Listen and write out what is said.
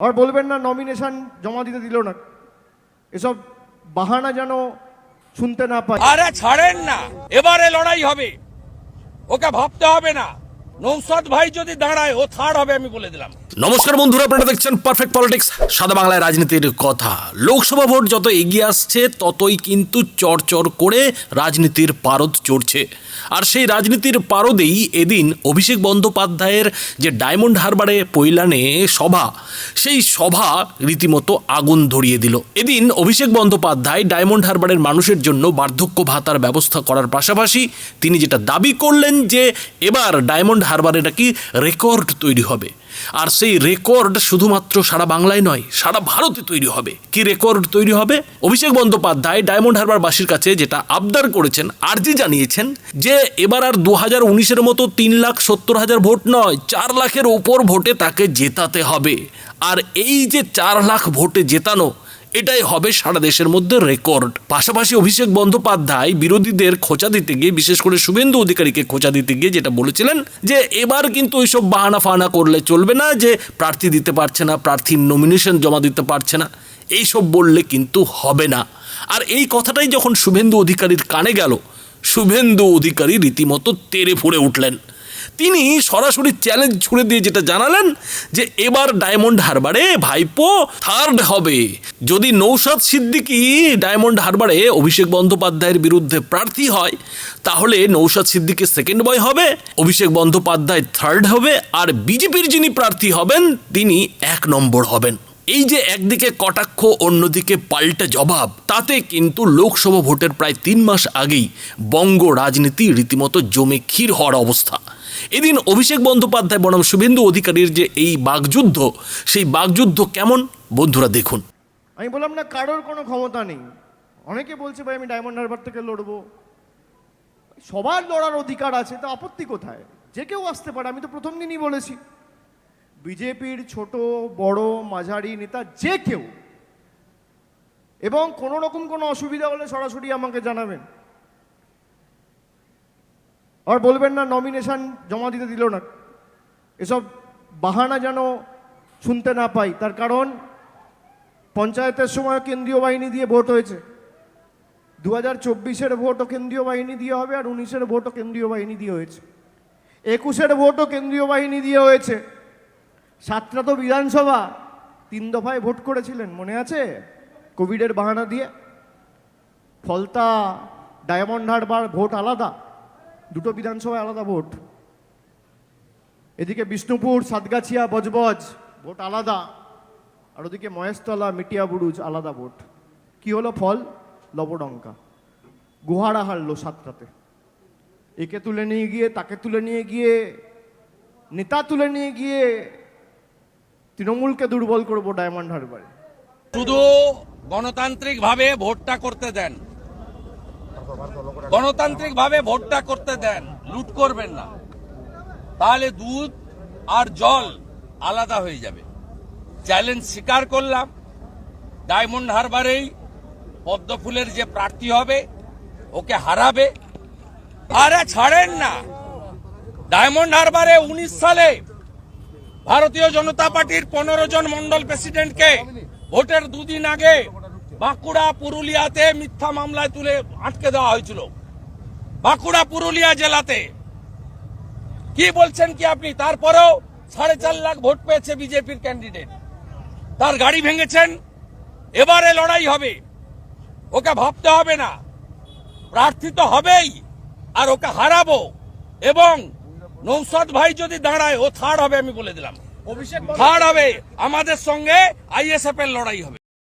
আর বলবেন না নমিনেশন জমা দিতে দিল না। এসব বাহানা যেন শুনতে না পায়। আরে ছাড়েন না, এবারে লড়াই হবে। ওকে ভাবতে হবে না। নৌসাদ ভাই যদি দাঁড়ায়, ও থার্ড হবে আমি বলে দিলাম। নমস্কার বন্ধুরা, আপনারা দেখছেন পারফেক্ট পলিটিক্স সাদা বাংলায় রাজনীতির কথা। লোকসভা ভোট যত এগিয়ে আসছে, ততই কিন্তু চড়চড় করে রাজনীতির পারদ চড়ছে। আর সেই রাজনীতির পারদেই এদিন অভিষেক বন্দ্যোপাধ্যায়ের যে ডায়মন্ড হারবারে পৈলানে সভা, সেই সভা রীতিমতো আগুন ধরিয়ে দিল। এদিন অভিষেক বন্দ্যোপাধ্যায় ডায়মন্ড হারবারের মানুষের জন্য বার্ধক্য ভাতার ব্যবস্থা করার পাশাপাশি তিনি যেটা দাবি করলেন যে, এবার ডায়মন্ড হারবারে নাকি রেকর্ড তৈরি হবে। আর সেই রেকর্ড শুধুমাত্র সারা বাংলায় নয়, সারা ভারতে তৈরি হবে। কি রেকর্ড তৈরি হবে? অভিষেক বন্দ্যোপাধ্যায় ডায়মন্ড হারবারবাসীর কাছে যেটা আবদার করেছেন, আর্জি জানিয়েছেন যে এবার আর দু হাজার উনিশের মতো তিন লাখ সত্তর হাজার ভোট নয়, চার লাখের ওপর ভোটে তাকে জেতাতে হবে। আর এই যে চার লাখ ভোটে জেতানো এটাই হবে সারা দেশের মধ্যে রেকর্ড। পাশাপাশি অভিষেক বন্দ্যোপাধ্যায় বিরোধীদের খোঁচা দিতে গিয়ে, বিশেষ করে শুভেন্দু অধিকারীকে খোঁচা দিতে গিয়ে যেটা বলেছিলেন যে, এবার কিন্তু ওইসব বাহানা ফাহানা করলে চলবে না, যে প্রার্থী দিতে পারছে না, প্রার্থীর নমিনেশন জমা দিতে পারছে না, এইসব বললে কিন্তু হবে না। আর এই কথাটাই যখন শুভেন্দু অধিকারীর কানে গেল, শুভেন্দু অধিকারী রীতিমতো তেরে ফুড়ে উঠলেন। তিনি সরাসরি চ্যালেঞ্জ ছুড়ে দিয়ে যেটা জানালেন যে এবার ডায়মন্ড হারবারে ভাইপো থার্ড হবে। যদি নৌসাদ সিদ্দিকি ডায়মন্ড হারবারে অভিষেক বন্দ্যোপাধ্যায়ের বিরুদ্ধে প্রার্থী হয়, তাহলে নৌসাদ সিদ্দিকি সেকেন্ড বয় হবে, অভিষেক বন্দ্যোপাধ্যায় থার্ড হবে, আর বিজেপির যিনি প্রার্থী হবেন, তিনি এক নম্বর হবেন। এই যে একদিকে কটাক্ষ, অন্যদিকে পাল্টা জবাব, তাতে কিন্তু লোকসভা ভোটের প্রায় তিন মাস আগেই বঙ্গ রাজনীতি রীতিমতো জমে ক্ষীর হওয়ার অবস্থা। এদিন অভিষেক বন্দ্যোপাধ্যায় বনাম শুভেন্দু অধিকারীর যে এই বাগযুদ্ধ, সেই বাগযুদ্ধ কেমন? বন্ধুরা দেখুন। আমি বললাম, না, কারোর কোনো ক্ষমতা নেই। অনেকে বলছে, ভাই, আমি ডায়মন্ড হারবার থেকে লড়বো। সবার লড়ার অধিকার আছে, তা আপত্তি কোথায়? যে কেউ আসতে পারে, আমি তো প্রথম দিনই বলেছি। বিজেপির ছোট, বড়, মাঝারি নেতা যে কেউ। এবং কোনো রকম কোনো অসুবিধা হলে সরাসরি আমাকে জানাবেন। আর বলবেন না নমিনেশন জমা দিতে দিল না। এসব বাহানা যেন শুনতে না পাই, তার কারণ পঞ্চায়েতের সময় কেন্দ্রীয় বাহিনী দিয়ে ভোট হয়েছে। দু হাজার চব্বিশের ভোটও কেন্দ্রীয় বাহিনী দিয়ে হবে আর উনিশের ভোটও কেন্দ্রীয় বাহিনী দিয়ে হয়েছে। একুশের ভোটও কেন্দ্রীয় বাহিনী দিয়ে হয়েছে। সাতটা তো বিধানসভা, তিন দফায় ভোট করেছিলেন, মনে আছে? কোভিডের বাহানা দিয়ে। ফলতা, ডায়মন্ড হারবার, ভোট আলাদা। দুটো বিধানসভায় আলাদা ভোট। এদিকে বিষ্ণুপুর, সাতগাছিয়া, বজবজ, ভোট আলাদা। আর ওদিকে মহেশতলা, মিটিয়া বুরুজ, আলাদা ভোট। কি হলো ফল? লবডঙ্কা। গুহারা হারলো সাতটাতে। একে তুলে নিয়ে গিয়ে, তাকে তুলে নিয়ে গিয়ে, নেতা তুলে নিয়ে গিয়ে তৃণমূলকে দুর্বল করব ডায়মন্ড হারবারে। শুধু গণতান্ত্রিকভাবে ভোটটা করতে দেন। গণতান্ত্রিক ভাবে ভোটটা করতে দেন, লুট করবেন না। তাহলে দুধ আর জল আলাদা হয়ে যাবে। চ্যালেঞ্জ স্বীকার করলাম। ডায়মন্ড হারবারেই পদ্মফুলের যে প্রার্থী হবে, ওকে হারাবে। আরে ছাড়েন না। ডায়মন্ড হারবারে উনিশ সালে ভারতীয় জনতা পার্টির পনেরো জন মন্ডল প্রেসিডেন্টকে ভোটের দুদিন আগে বাঁকুড়া পুরুলিয়াতে মিথ্যা মামলায় তুলে আটকে দেওয়া হয়েছিল। বাঁকুড়া পুরুলিয়া জেলাতে। কি বলছেন কি আপনি? তারপরেও সাড়ে চার লাখ ভোট পেয়েছে বিজেপির ক্যান্ডিডেট। তার গাড়ি ভেঙেছেন এবারে লড়াই হবে। ওকে ভাবতে হবে না। প্রার্থী তো হবেই আর ওকে হারাবো। এবং নৌসাদ ভাই যদি দাঁড়ায় ও থার্ড হবে আমি বলে দিলাম। থার্ড হবে আমাদের সঙ্গে আইএসএফ এর লড়াই হবে।